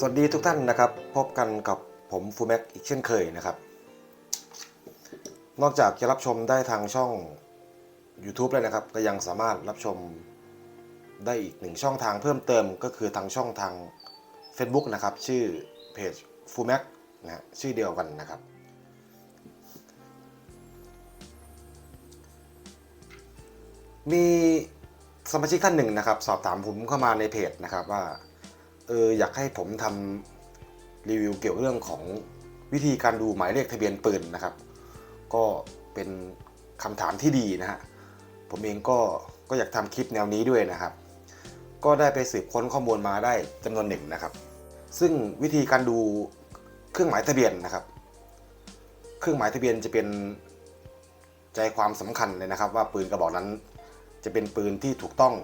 สวัสดีทุกท่านนะครับ พบกันกับผมฟูแม็กอีกเช่นเคยนะครับ นอกจากจะรับชมได้ทางช่อง YouTube แล้วนะครับ ก็ยังสามารถรับชมได้อีกหนึ่งช่องทางเพิ่มเติมก็คือทางช่องทาง Facebook นะครับ ชื่อเพจฟูแม็กนะฮะชื่อเดียวกันนะครับ มีสมาชิกท่านหนึ่งนะครับ สอบถามผมเข้ามาในเพจนะครับว่า เอออยากให้ผมทำรีวิวเกี่ยวกับเรื่องของวิธีการดูหมายเลขทะเบียนปืนนะครับ ก็เป็นคำถามที่ดีนะฮะผมเองก็ก็อยากทำคลิปแนวนี้ด้วยนะครับ ก็ได้ไปสืบค้นข้อมูลมาได้จำนวนหนึ่งนะครับ ซึ่งวิธีการดูเครื่องหมายทะเบียนนะครับ เครื่องหมายทะเบียนจะเป็นใจความสำคัญเลยนะครับ ว่าปืนกระบอกนั้น จะเป็นปืนที่ถูกต้อง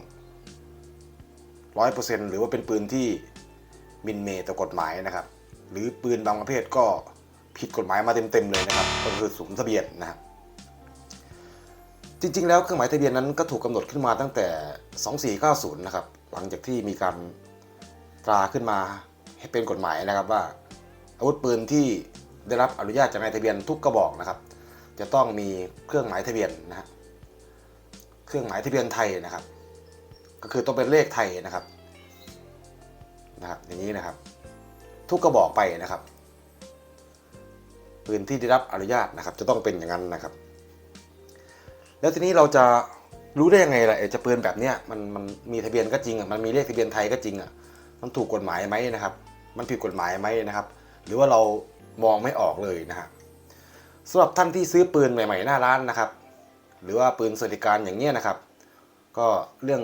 ร้อยเปอร์เซ็นต์หรือว่าเป็นปืนที่ มินเมย์ต่อกฎหมายนะครับ หรือปืนบางประเภทก็ผิดกฎหมายมาเต็มๆเลยนะครับ ก็คือสุมทะเบียนนะครับจริงๆ แล้วเครื่องหมายทะเบียนนั้นก็ถูกกำหนดขึ้นมาตั้งแต่ 2490 นะครับ หลังจากที่มีการตราขึ้นมาให้เป็นกฎหมายนะครับว่า อาวุธปืนที่ได้รับอนุญาตจากนายทะเบียนทุกกระบอกนะครับ จะต้องมีเครื่องหมายทะเบียนนะฮะเครื่องหมายทะเบียนไทยนะครับ ก็คือต้องเป็นเลขไทยนะครับ นะครับอย่างนี้นะครับ ทุกกระบอกไปนะครับปืนที่ได้รับอนุญาตนะครับ จะต้องเป็นอย่างนั้นนะครับ แล้วทีนี้เราจะรู้ได้ยังไงล่ะจะปืนแบบเนี้ยมันมันมีทะเบียนก็จริงอะมันมีเลขทะเบียนไทยก็จริงอะมันถูกกฎหมายไหมนะครับ มันผิดกฎหมายไหมนะครับ หรือว่าเรามองไม่ออกเลยนะฮะสำหรับท่านที่ซื้อปืนใหม่ ๆ หน้าร้านนะครับ หรือว่าปืนสวัสดิการอย่างเงี้ยนะครับ ก็เรื่อง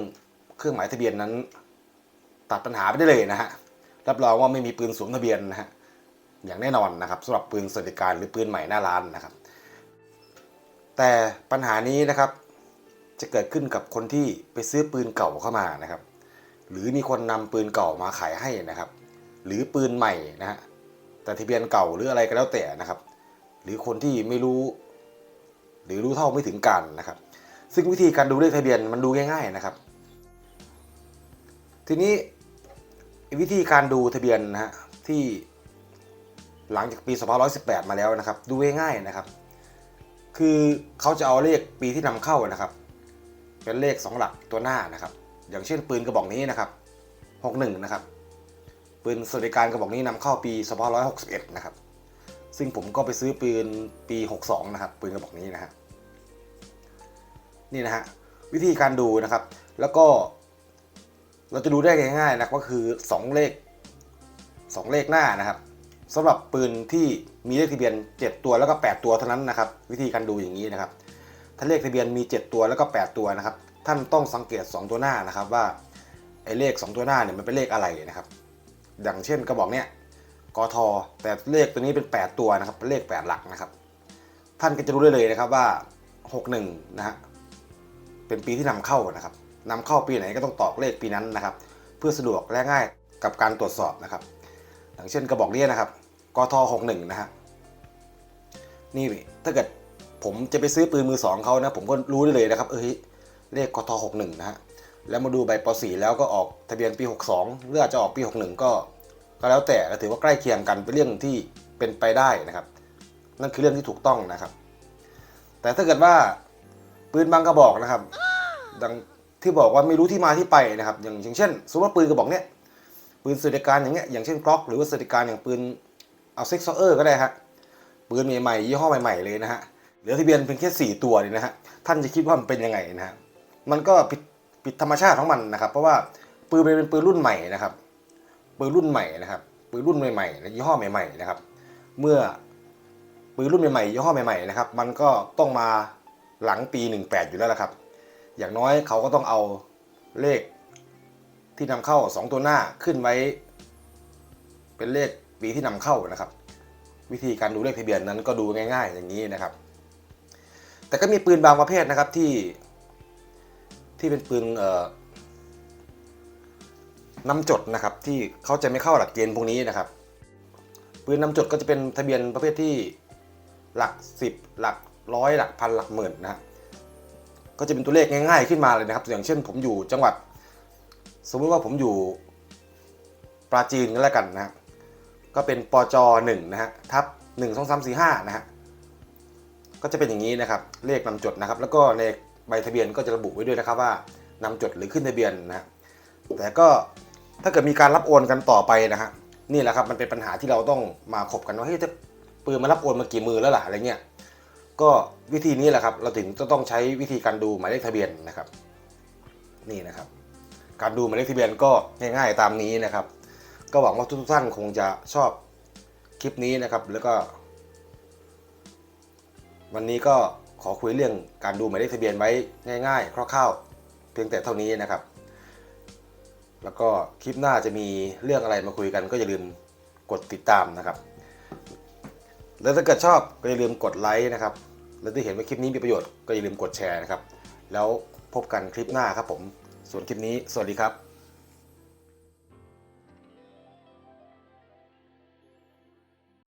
เครื่องหมายทะเบียนนั้น ตัดปัญหาไปได้เลยนะฮะรับรองว่าไม่มีปืนสวมทะเบียนนะฮะอย่างแน่นอนนะครับสำหรับปืนสวัสดิการหรือปืนใหม่หน้าร้านนะครับ แต่ปัญหานี้นะครับจะเกิดขึ้นกับคนที่ไปซื้อปืนเก่าเข้ามานะครับ หรือมีคนนำปืนเก่ามาขายให้นะครับ หรือปืนใหม่นะฮะแต่ทะเบียนเก่าหรืออะไรก็แล้วแต่นะครับ หรือคนที่ไม่รู้ หรือรู้เท่าไม่ถึงการนะครับ ซึ่งวิธีการดูเลขทะเบียนมันดูง่าย ๆนะครับ ทีนี้ วิธีการดูทะเบียนนะฮะที่หลังจากปี 2518 มาแล้วนะครับ ดูง่ายๆนะครับ คือเขาจะเอาเลขปีที่นำเข้านะครับ เป็นเลข 2 หลักตัวหน้านะครับ อย่างเช่นปืนกระบอกนี้นะครับ 61 นะครับ ปืนสวัสดิการกระบอกนี้นำเข้าปี 2561 นะครับ ซึ่งผมก็ไปซื้อปืนปี 62 นะครับ ปืนกระบอกนี้นะฮะ นี่นะฮะ วิธีการดูนะครับ แล้วก็ เราจะดูได้ง่ายๆนะก็คือ 2 เลข 2 เลขหน้านะครับสำหรับปืนที่มีเลขทะเบียน 7 ตัวแล้วก็ 8 ตัวเท่านั้นนะครับ วิธีการดูอย่างนี้นะครับ ถ้าเลขทะเบียนมี 7 ตัวแล้วก็ 8 ตัวนะครับ ท่านต้องสังเกต 2 ตัวหน้านะครับว่าไอ้เลข 2 ตัวหน้าเนี่ยมันเป็นเลขอะไรนะครับ อย่างเช่นกระบอกเนี้ยกทแต่เลขตัวนี้เป็น 8 ตัวนะครับเป็นเลข 8 หลักนะครับ ท่านก็จะรู้ได้เลยนะครับว่า 61 นะฮะเป็นปีที่นำเข้านะครับ นำเข้าปีไหนก็ต้องตอกเลขปีนั้นนะครับ เพื่อสะดวกและง่ายกับการตรวจสอบนะครับ อย่างเช่นกระบอกนี้นะครับกท61นะฮะนี่ถ้าเกิดผมจะไปซื้อปืนมือสองเขานะผมก็รู้ได้เลยนะครับเอ้ยเลขกท61นะฮะแล้วมาดูใบป .4 แล้วก็ออกทะเบียนปี 62หรืออาจจะออกปี 61 ก็ก็แล้วแต่ถือว่าใกล้เคียงกันเป็นเรื่องที่เป็นไปได้นะครับ นั่นคือเรื่องที่ถูกต้องนะครับ แต่ถ้าเกิดว่าปืนบางกระบอกนะครับ ดัง ที่บอกว่าไม่รู้ที่มาที่ไปนะครับ อย่างอย่างเช่นสมมติว่าปืนกระบอกเนี้ยปืนสวัสดิการอย่างเงี้ยอย่างเช่นกล็อกหรือว่าสวัสดิการอย่างปืนเอาเซ็กซ์เออร์ก็ได้ฮะปืนใหม่ๆยี่ห้อใหม่ๆเลยนะฮะเหลือทะเบียนเพียงแค่สี่ตัวเลยนะฮะท่านจะคิดว่ามันเป็นยังไงนะฮะมันก็ผิดผิดธรรมชาติของมันนะครับ เพราะว่าปืนเป็นปืนรุ่นใหม่นะครับปืนรุ่นใหม่นะครับปืนรุ่นใหม่ๆยี่ห้อใหม่ๆนะครับ เมื่อปืนรุ่นใหม่ๆยี่ห้อใหม่ๆนะครับ มันก็ต้องมาหลังปี 18 อยู่แล้วละครับ อย่างน้อยเขาก็ต้องเอาเลขที่นำเข้า 2 ตัวหน้าขึ้นไว้ เป็นเลขปีที่นำเข้านะครับ วิธีการดูเลขทะเบียนนั้นก็ดูง่าย ๆ อย่างนี้นะครับ แต่ก็มีปืนบางประเภทนะครับที่ที่เป็นปืนเอ่อนำจดนะครับที่เขาจะไม่เข้าหลักเกณฑ์พวกนี้นะครับ ปืนนำจดก็จะเป็นทะเบียนประเภทที่หลัก 10 หลักร้อยหลักพันหลักหมื่นนะฮะ ก็จะเป็นตัวเลขง่ายๆขึ้นมาเลยนะครับ อย่างเช่นผมอยู่จังหวัด สมมติว่าผมอยู่ปราจีนก็แล้วกันนะฮะก็เป็นปจ1นะฮะทับ1 2 3 4 5นะฮะก็จะเป็นอย่างนี้นะครับเลขนำจดนะครับ แล้วก็ในใบทะเบียนก็จะระบุไว้ด้วยนะครับว่านำจดหรือขึ้นทะเบียนนะฮะแต่ก็ถ้าเกิดมีการรับโอนกันต่อไปนะฮะนี่แหละครับมันเป็นปัญหาที่เราต้องมาขบกันว่าเฮ้ยจะปืนมารับโอนมากี่มือแล้วล่ะอะไรเงี้ย ก็วิธีนี้แหละครับ เราถึงจะต้องใช้วิธีการดูหมายเลขทะเบียนนะครับ นี่นะครับ การดูหมายเลขทะเบียนก็ง่ายๆตามนี้นะครับ ก็หวังว่าทุกท่านคงจะชอบคลิปนี้นะครับ แล้วก็ วันนี้ก็ขอคุยเรื่องการดูหมายเลขทะเบียนไว้ง่าย ๆ คร่าวๆ เพียงแต่เท่านี้นะครับ แล้วก็คลิปหน้าจะมีเรื่องอะไรมาคุยกัน ก็อย่าลืมกดติดตามนะครับ แล้วถ้าเกิดชอบก็อย่าลืมกดไลค์นะครับ และถ้าเห็นว่าคลิปนี้มีประโยชน์ก็อย่าลืมกดแชร์นะครับ แล้วพบกันคลิปหน้าครับผม ส่วนคลิปนี้ สวัสดีครับ